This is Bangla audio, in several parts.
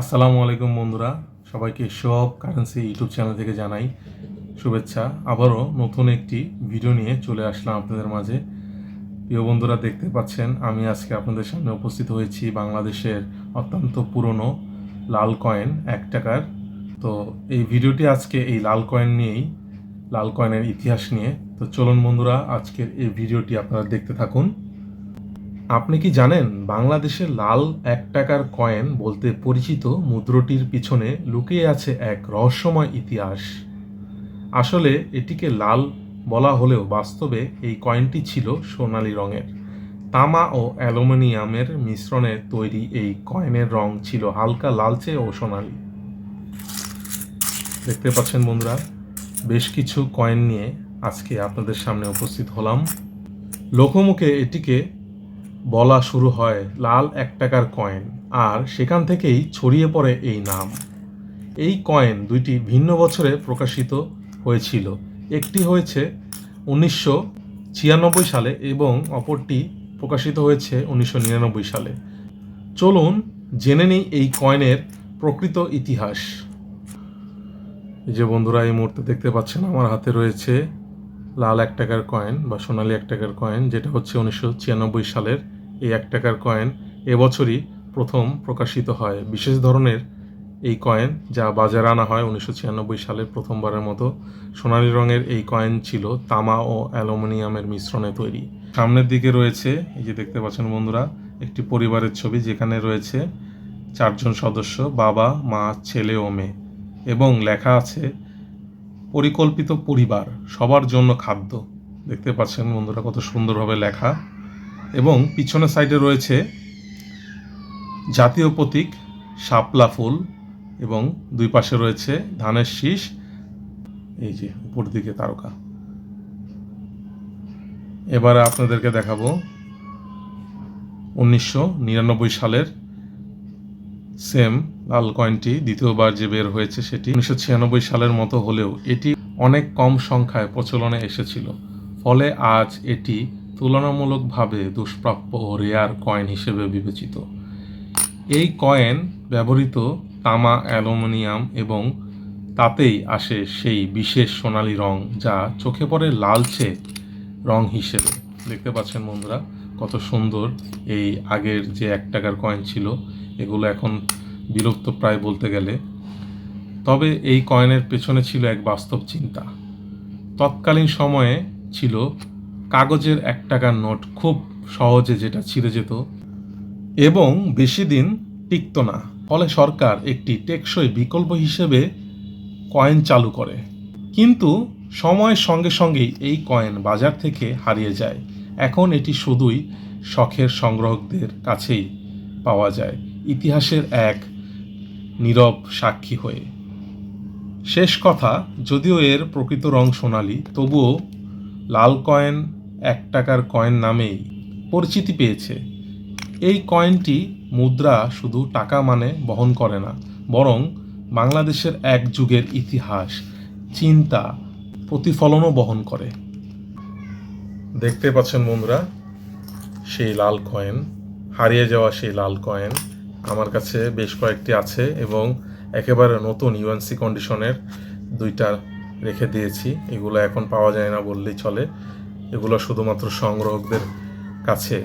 আসসালামু আলাইকুম বন্ধুরা, সবাইকে সব কারেন্সি ইউটিউব চ্যানেল থেকে জানাই শুভেচ্ছা। আবারও নতুন একটি ভিডিও নিয়ে চলে আসলাম আপনাদের মাঝে। প্রিয় বন্ধুরা, দেখতে পাচ্ছেন, আমি আজকে আপনাদের সামনে উপস্থিত হয়েছি বাংলাদেশের অত্যন্ত পুরনো লাল কয়েন এক টাকার। তো এই ভিডিওটি আজকে এই লাল কয়েন নিয়েই, লাল কয়েনের ইতিহাস নিয়ে। তো চলুন বন্ধুরা, আজকের এই ভিডিওটি আপনারা দেখতে থাকুন। আপনি কি জানেন বাংলাদেশের লাল এক টাকার কয়েন বলতে পরিচিত মুদ্রটির পিছনে লুকিয়ে আছে এক রহস্যময় ইতিহাস? আসলে এটিকে লাল বলা হলেও বাস্তবে এই কয়েনটি ছিল সোনালী রঙের। তামা ও অ্যালুমিনিয়ামের মিশ্রণে তৈরি এই কয়েনের রং ছিল হালকা লালচে ও সোনালী। দেখতে পাচ্ছেন বন্ধুরা, বেশ কিছু কয়েন নিয়ে আজকে আপনাদের সামনে উপস্থিত হলাম। লোকমুখে এটিকে বলা শুরু হয় লাল এক টাকার কয়েন, আর সেখান থেকেই ছড়িয়ে পড়ে এই নাম। এই কয়েন দুইটি ভিন্ন বছরে প্রকাশিত হয়েছিল। একটি হয়েছে উনিশশো ছিয়ানব্বই সালে এবং অপরটি প্রকাশিত হয়েছে উনিশশো নিরানব্বই সালে। চলুন জেনে নিই এই কয়েনের প্রকৃত ইতিহাস। যে বন্ধুরা, এই মুহূর্তে দেখতে পাচ্ছেন আমার হাতে রয়েছে লাল এক টাকার কয়েন বা সোনালী এক টাকার কয়েন, যেটা হচ্ছে উনিশশো ছিয়ানব্বই সালের এই এক টাকার কয়েন এবছরই প্রথম প্রকাশিত হয়। বিশেষ ধরনের এই কয়েন যা বাজারে আনা হয় উনিশশো ছিয়ানব্বই সালে প্রথমবারের মতো। সোনালী রঙের এই কয়েন ছিল তামা ও অ্যালুমিনিয়ামের মিশ্রণে তৈরি। সামনের দিকে রয়েছে, এই যে দেখতে পাচ্ছেন বন্ধুরা, একটি পরিবারের ছবি যেখানে রয়েছে চারজন সদস্য, বাবা, মা, ছেলে ও মেয়ে। এবং লেখা আছে, পরিকল্পিত পরিবার, সবার জন্য খাদ্য। দেখতে পাচ্ছেন বন্ধুরা কত সুন্দরভাবে লেখা। এবং পিছনের সাইডে রয়েছে জাতীয় প্রতীক, শাপলা ফুল এবং দুই পাশে রয়েছে ধানের শীষ। এই যে উপর দিকে তারকা। এবারে আপনাদেরকে দেখাবো উনিশশো নিরানব্বই সালের সেম লাল কয়েনটি দ্বিতীয়বার যে বের হয়েছে সেটি উনিশশো ছিয়ানব্বই সালের মতো হলেও এটি অনেক কম সংখ্যায় প্রচলনে এসেছিল। ফলে আজ এটি তুলনামূলকভাবে দুষ্প্রাপ্য ও রেয়ার কয়েন হিসেবে বিবেচিত। এই কয়েন ব্যবহৃত তামা, অ্যালুমিনিয়াম এবং তাতেই আসে সেই বিশেষ সোনালি রং যা চোখে পড়ে লালচে রং হিসেবে। দেখতে পাচ্ছেন বন্ধুরা, কত সুন্দর এই আগের যে এক টাকার কয়েন ছিল, এগুলো এখন বিলুপ্ত প্রায় বলতে গেলে। তবে এই কয়েনের পেছনে ছিল এক বাস্তব চিন্তা। তৎকালীন সময়ে ছিল কাগজের এক টাকার নোট খুব সহজে যেটা ছিঁড়ে যেত। এবং বেশি দিন টিকতো না। ফলে সরকার একটি টেকসই বিকল্প হিসেবে কয়েন চালু করে। কিন্তু সময়ের সঙ্গে সঙ্গেই এই কয়েন বাজার থেকে হারিয়ে যায়। এখন এটি শুধুই শখের সংগ্রাহকদের কাছেই পাওয়া যায়। ইতিহাসের এক নীরব সাক্ষী হয়ে। শেষ কথা, যদিও এর প্রকৃত রং সোনালি, তবুও লাল কয়েন এক টাকার কয়েন নামেই পরিচিতি পেয়েছে। এই কয়েনটি মুদ্রা শুধু টাকা মানে বহন করে না, বরং বাংলাদেশের এক যুগের ইতিহাস, চিন্তা, প্রতিফলনও বহন করে। দেখতে পাচ্ছেন বন্ধুরা, সেই লাল কয়েন হারিয়ে যাওয়া সেই লাল কয়েন আমার কাছে বেশ কয়েকটি আছে এবং একেবারে নতুন ইউএনসি কন্ডিশনের দুইটা রেখে দিয়েছি। এগুলো এখন পাওয়া যায় না বললেই চলে। এগুলো শুধুমাত্র সংগ্রাহকদের কাছে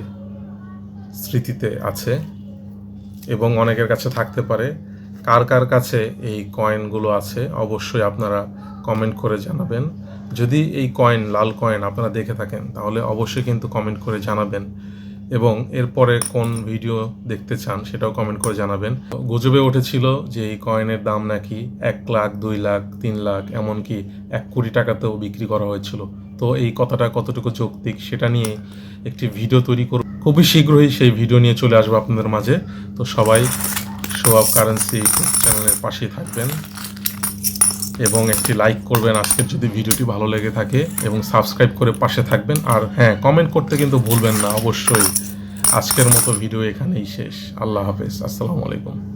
স্মৃতিতে আছে এবং অনেকের কাছে থাকতে পারে। কার কার কাছে এই কয়েনগুলো আছে অবশ্যই আপনারা কমেন্ট করে জানাবেন। যদি এই কয়েন, লাল কয়েন আপনারা দেখে থাকেন, তাহলে অবশ্যই কিন্তু কমেন্ট করে জানাবেন এবং এরপরে কোন ভিডিও দেখতে চান সেটাও কমেন্ট করে জানাবেন। গুজবে উঠেছিল যে এই কয়েনের দাম নাকি এক লাখ, দুই লাখ, তিন লাখ, এমনকি এক কোটি টাকাতেও বিক্রি করা হয়েছিল। তো এই কথাটা কতটুকু যৌক্তিক সেটা নিয়ে একটি ভিডিও তৈরি করব। খুবই শীঘ্রই সেই ভিডিও নিয়ে চলে আসব আপনাদের মাঝে। তো সবাই শো অফ কারেন্সি চ্যানেলের পাশেই থাকবেন এবং একটি লাইক করবেন আজকের যদি ভিডিওটি ভালো লেগে থাকে এবং সাবস্ক্রাইব করে পাশে থাকবেন। আর হ্যাঁ কমেন্ট করতে কিন্তু ভুলবেন না, অবশ্যই। আজকের মতো ভিডিও এখানেই শেষ। আল্লাহ হাফেজ। আসসালামু আলাইকুম।